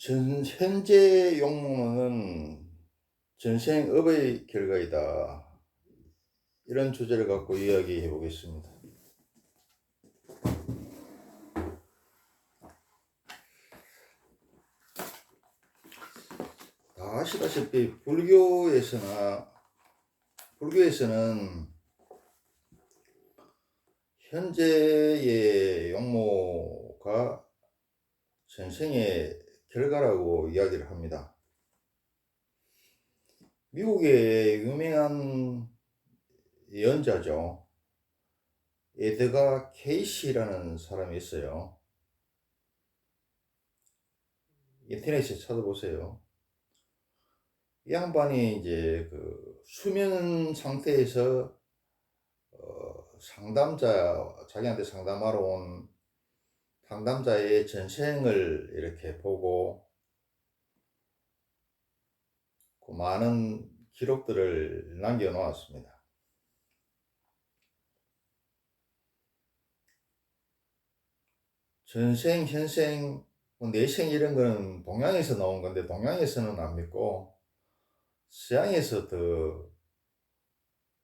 전, 현재 용모는 전생업의 결과이다. 이런 주제를 갖고 이야기해 보겠습니다. 다 아시다시피 불교에서나 불교에서는 현재의 용모가 전생의 결과라고 이야기를 합니다. 미국의 유명한 예언자죠. 에드가 케이시라는 사람이 있어요. 인터넷에 찾아보세요. 이 양반이 이제 그 수면 상태에서 어 상담자 자기한테 상담하러 온 상담자의 전생을 이렇게 보고 그 많은 기록들을 남겨 놓았습니다. 전생, 현생, 뭐 내생 이런 거는 동양에서 나온 건데 동양에서는 안 믿고 서양에서 더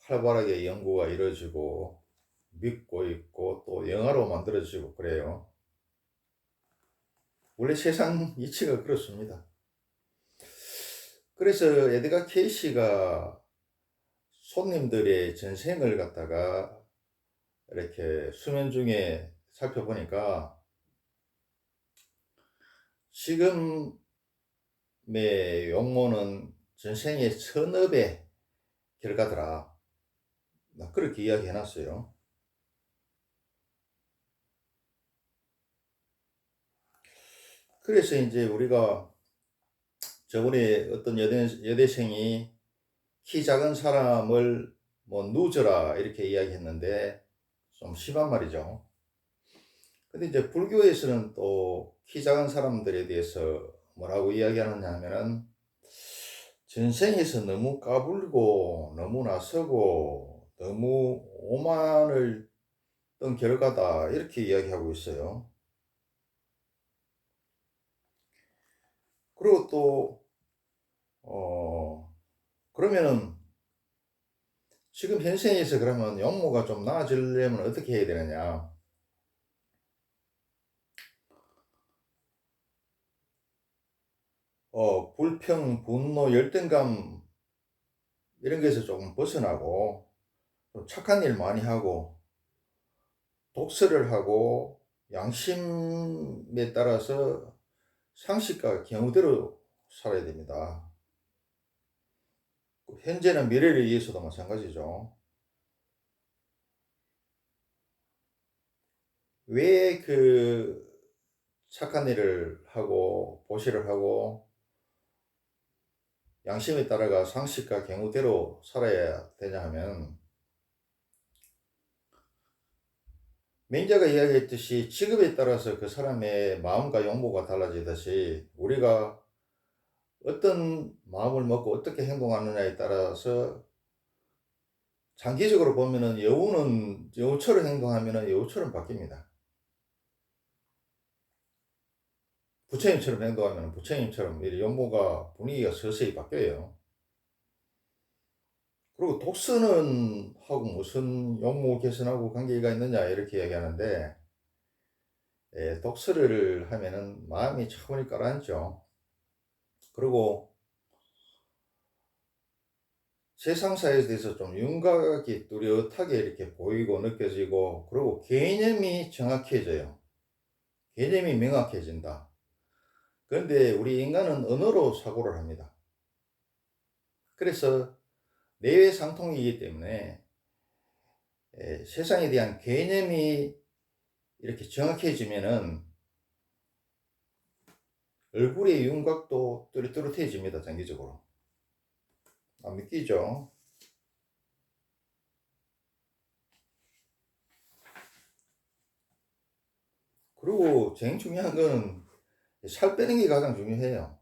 활발하게 연구가 이루어지고 믿고 있고 또 영화로 만들어지고 그래요. 원래 세상 이치가 그렇습니다. 그래서 에드가 케이시가 손님들의 전생을 갖다가 이렇게 수면 중에 살펴보니까 지금의 용모는 전생의 천업의 결과더라. 그렇게 이야기해 놨어요. 그래서 이제 우리가 저번에 어떤 여대, 여대생이 키 작은 사람을 뭐 누져라 이렇게 이야기했는데 좀 심한 말이죠. 근데 이제 불교에서는 또 키 작은 사람들에 대해서 뭐라고 이야기하느냐 하면은 전생에서 너무 까불고 너무 나서고 너무 오만을 떤 결과다 이렇게 이야기하고 있어요. 그리고 또, 어, 그러면은 지금 현생에서 그러면 용모가 좀 나아지려면 어떻게 해야 되느냐? 어, 불평, 분노, 열등감 이런 것에서 조금 벗어나고 좀 착한 일 많이 하고 독서를 하고 양심에 따라서 상식과 경우대로 살아야 됩니다. 현재는 미래를 위해서도 마찬가지죠. 왜 그 착한 일을 하고 보시를 하고 양심에 따라가 상식과 경우대로 살아야 되냐 하면 맹자가 이야기했듯이 직업에 따라서 그 사람의 마음과 용모가 달라지듯이 우리가 어떤 마음을 먹고 어떻게 행동하느냐에 따라서 장기적으로 보면은 여우는 여우처럼 행동하면은 여우처럼 바뀝니다. 부처님처럼 행동하면 부처님처럼 용모가 분위기가 서서히 바뀌어요. 그리고 독서는 하고 무슨 용모 개선하고 관계가 있느냐 이렇게 이야기하는데 예, 독서를 하면은 마음이 차분히 가라앉죠. 그리고 세상사에 대해서 좀 윤곽이 뚜렷하게 이렇게 보이고 느껴지고 그리고 개념이 정확해져요. 개념이 명확해진다. 그런데 우리 인간은 언어로 사고를 합니다. 그래서 내외 상통이기 때문에 에, 세상에 대한 개념이 이렇게 정확해지면은 얼굴의 윤곽도 뚜렷뚜렷해집니다, 장기적으로. 안 믿기죠? 그리고 제일 중요한 거는 살 빼는 게 가장 중요해요.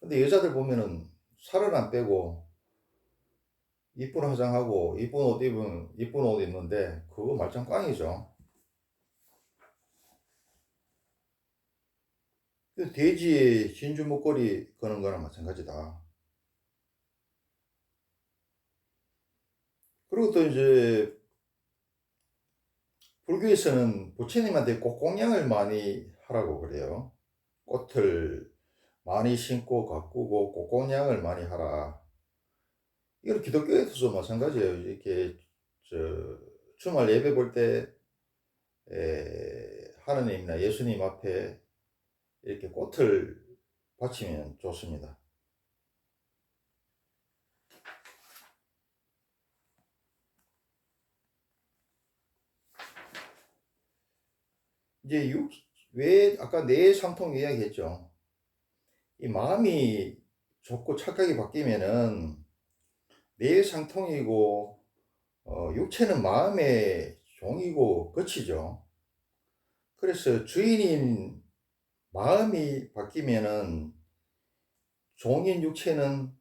근데 여자들 보면은 살을 안 빼고 이쁜 화장하고 이쁜 옷 입은 이쁜 옷 입는데 그거 말짱 꽝이죠. 그 돼지의 진주 목걸이 거는 거나 마찬가지다. 그리고 또 이제 불교에서는 부처님한테 꽃공양을 많이 하라고 그래요. 꽃을 많이 심고 가꾸고 꽃공양을 많이 하라. 이건 기독교에서도 마찬가지예요. 이렇게 저 주말 예배 볼 때 하느님이나 예수님 앞에 이렇게 꽃을 바치면 좋습니다. 이제 육, 왜 아까 뇌 상통 이야기했죠. 이 마음이 좋고 착하게 바뀌면은 뇌 상통이고 어, 육체는 마음의 종이고 거치죠. 그래서 주인인 마음이 바뀌면은 종인 육체는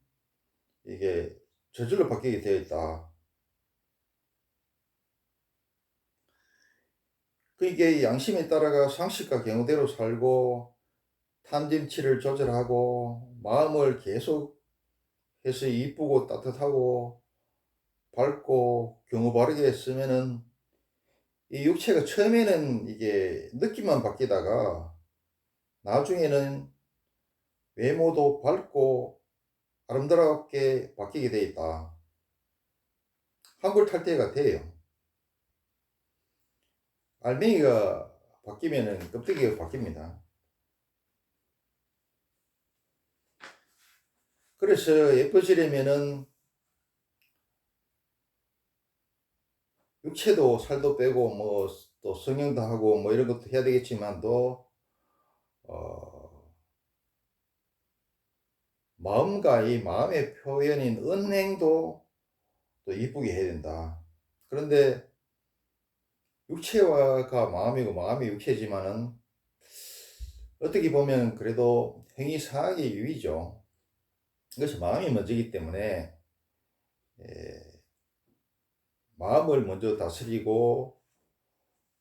이게 저절로 바뀌게 되어 있다. 그 이게 양심에 따라가 상식과 경우대로 살고 탐진치를 조절하고 마음을 계속 해서 이쁘고 따뜻하고 밝고 경우 바르게 쓰면은 이 육체가 처음에는 이게 느낌만 바뀌다가 나중에는 외모도 밝고 아름답게 바뀌게 돼 있다. 한골 탈때가 돼요. 알맹이가 바뀌면은 껍데기가 바뀝니다. 그래서 예뻐지려면은 육체도 살도 빼고 뭐 또 성형도 하고 뭐 이런 것도 해야 되겠지만도 어 마음과 이 마음의 표현인 은행도 또 이쁘게 해야 된다. 그런데 육체가 마음이고 마음이 육체지만은 어떻게 보면 그래도 행위 사악의 유의죠. 이것이 마음이 먼저이기 때문에 예, 마음을 먼저 다스리고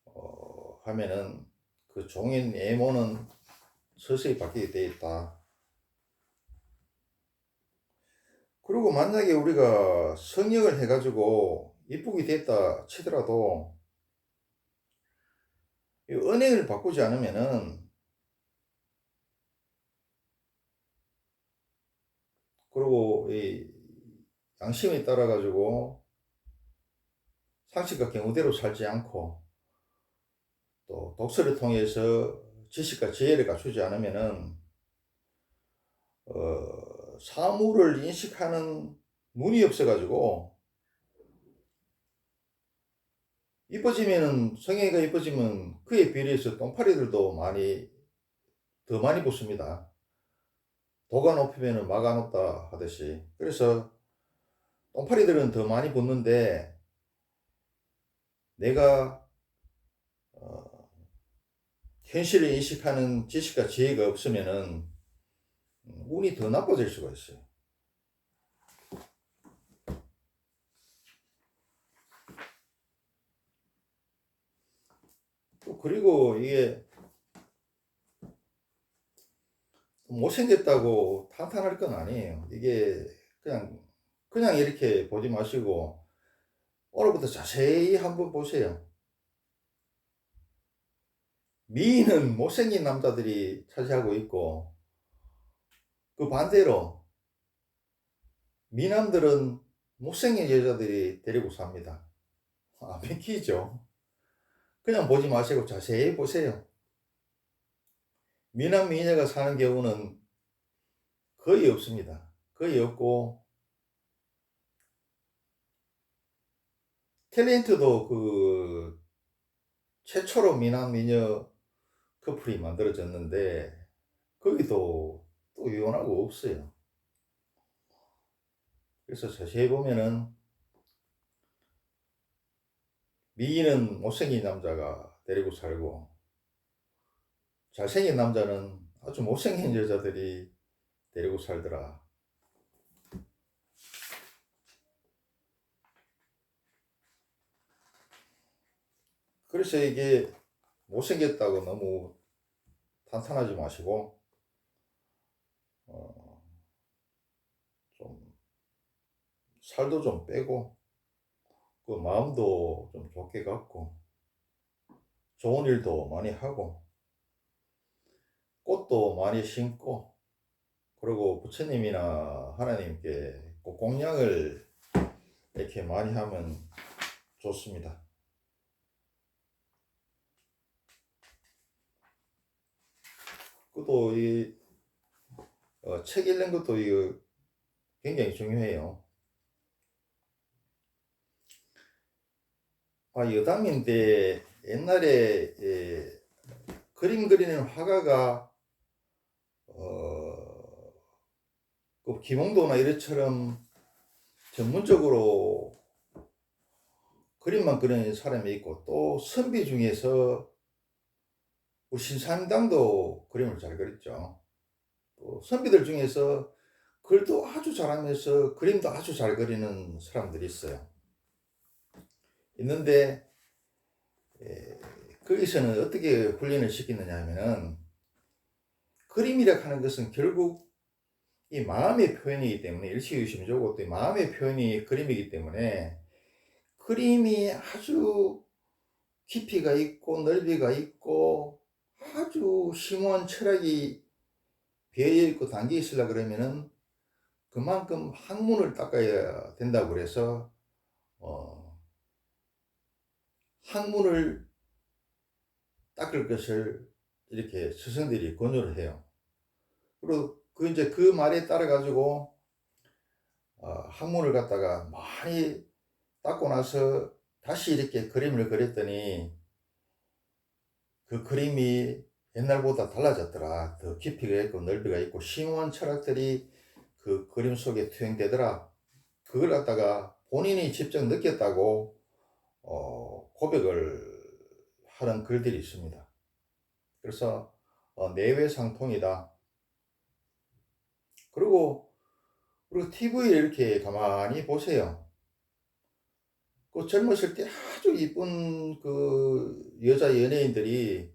어, 하면은 그 종인 애모는 서서히 바뀌게 되어 있다. 그리고 만약에 우리가 성역을 해가지고 이쁘게 됐다 치더라도 이 은행을 바꾸지 않으면은 그리고 이 양심에 따라 가지고 상식과 경우대로 살지 않고 또 독서를 통해서 지식과 지혜를 갖추지 않으면은 어, 사물을 인식하는 눈이 없어가지고 이뻐지면은 성애가 이뻐지면 그에 비례해서 똥파리들도 많이 더 많이 붙습니다. 도가 높으면 마가 높다 하듯이 그래서 똥파리들은 더 많이 붙는데 내가 어, 현실을 인식하는 지식과 지혜가 없으면은 운이 더 나빠질 수가 있어요. 또 그리고 이게 못생겼다고 탄탄할 건 아니에요. 이게 그냥 그냥 이렇게 보지 마시고 오늘부터 자세히 한번 보세요. 미인은 못생긴 남자들이 차지하고 있고 그 반대로 미남들은 못생긴 여자들이 데리고 삽니다. 안 믿기죠? 그냥 보지 마시고 자세히 보세요. 미남 미녀가 사는 경우는 거의 없습니다. 거의 없고 탤런트도 그 최초로 미남 미녀 커플이 만들어졌는데 거기도 또 이혼하고 없어요. 그래서 자세히 보면은 미인은 못생긴 남자가 데리고 살고 잘생긴 남자는 아주 못생긴 여자들이 데리고 살더라. 그래서 이게 못생겼다고 너무 탄탄하지 마시고, 어, 좀, 살도 좀 빼고, 그 마음도 좀 좋게 갖고, 좋은 일도 많이 하고, 꽃도 많이 심고 그리고 부처님이나 하나님께 꼭 공양을 이렇게 많이 하면 좋습니다. 그것도 이, 어, 책 읽는 것도 이거 굉장히 중요해요. 아, 여담인 때 옛날에 예, 그림 그리는 화가가 그 김홍도나 이래처럼 전문적으로 그림만 그리는 사람이 있고 또 선비 중에서 우리 신사임당도 그림을 잘 그렸죠. 또 선비들 중에서 글도 아주 잘하면서 그림도 아주 잘 그리는 사람들이 있어요. 있는데 에, 거기서는 어떻게 훈련을 시키느냐 하면은 그림이라 하는 것은 결국 이 마음의 표현이기 때문에 일시유심조고 또 마음의 표현이 그림이기 때문에 그림이 아주 깊이가 있고 넓이가 있고 아주 심오한 철학이 배어 있고 담겨 있으려 그러면은 그만큼 학문을 닦아야 된다고 그래서 어 학문을 닦을 것을 이렇게 스승들이 권유를 해요. 그리고 그 이제 그 말에 따라 가지고 어, 학문을 갖다가 많이 닦고 나서 다시 이렇게 그림을 그렸더니 그 그림이 옛날보다 달라졌더라. 더 깊이가 있고 넓이가 있고 심오한 철학들이 그 그림 속에 투영되더라. 그걸 갖다가 본인이 직접 느꼈다고 어, 고백을 하는 글들이 있습니다. 그래서 어, 내외상통이다. 그리고 그리고 TV에 이렇게 가만히 보세요. 그 젊었을 때 아주 이쁜 그 여자 연예인들이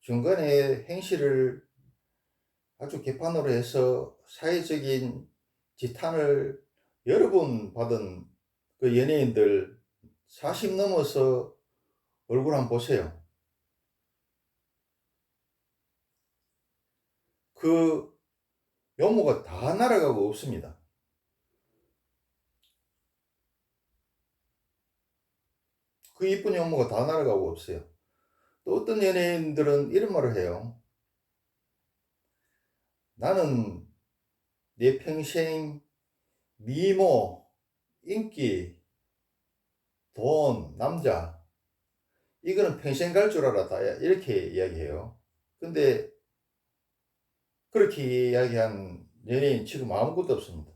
중간에 행실을 아주 개판으로 해서 사회적인 지탄을 여러 번 받은 그 연예인들 40 넘어서 얼굴 한번 보세요. 그 요모가 다 날아가고 없습니다. 그 이쁜 요모가 다 날아가고 없어요. 또 어떤 연예인들은 이런 말을 해요. 나는 내 평생 미모, 인기, 돈, 남자 이거는 평생 갈 줄 알았다 이렇게 이야기해요. 근데 그렇게 이야기한 연예인 지금 아무것도 없습니다.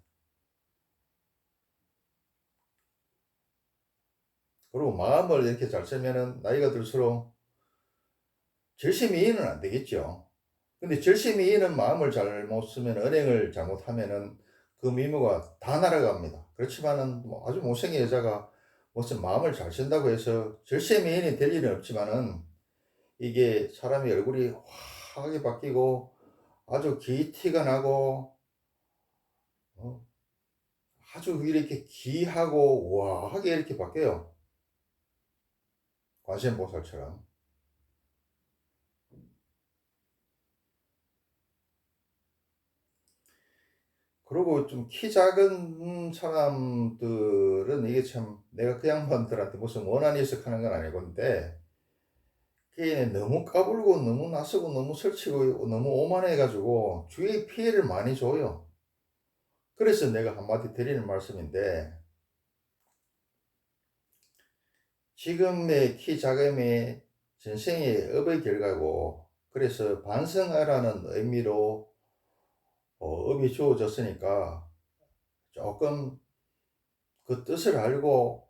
그리고 마음을 이렇게 잘 쓰면은 나이가 들수록 절심이인은 안 되겠죠. 근데 절심이인은 마음을 잘 못 쓰면 은행을 잘못하면은 그 미모가 다 날아갑니다. 그렇지만은 뭐 아주 못생긴 여자가 무슨 마음을 잘 쓴다고 해서 절세미인이 될 일은 없지만은 이게 사람의 얼굴이 화하게 바뀌고 아주 기티가 나고 어? 아주 이렇게 기하고 우아하게 이렇게 바뀌어요. 관세음보살처럼. 그리고 좀 키 작은 사람들은 이게 참 내가 그 양반들한테 무슨 원한이 있어 하는 건 아니건데 그게 너무 까불고 너무 나서고 너무 설치고 너무 오만해 가지고 주위에 피해를 많이 줘요. 그래서 내가 한마디 드리는 말씀인데 지금의 키 작음이 전생의 업의 결과고 그래서 반성하라는 의미로 어, 업이 주어졌으니까 조금 그 뜻을 알고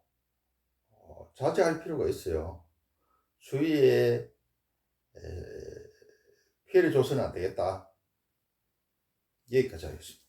어, 자제할 필요가 있어요. 주위에 에, 피해를 줘서는 안 되겠다. 여기까지 하겠습니다.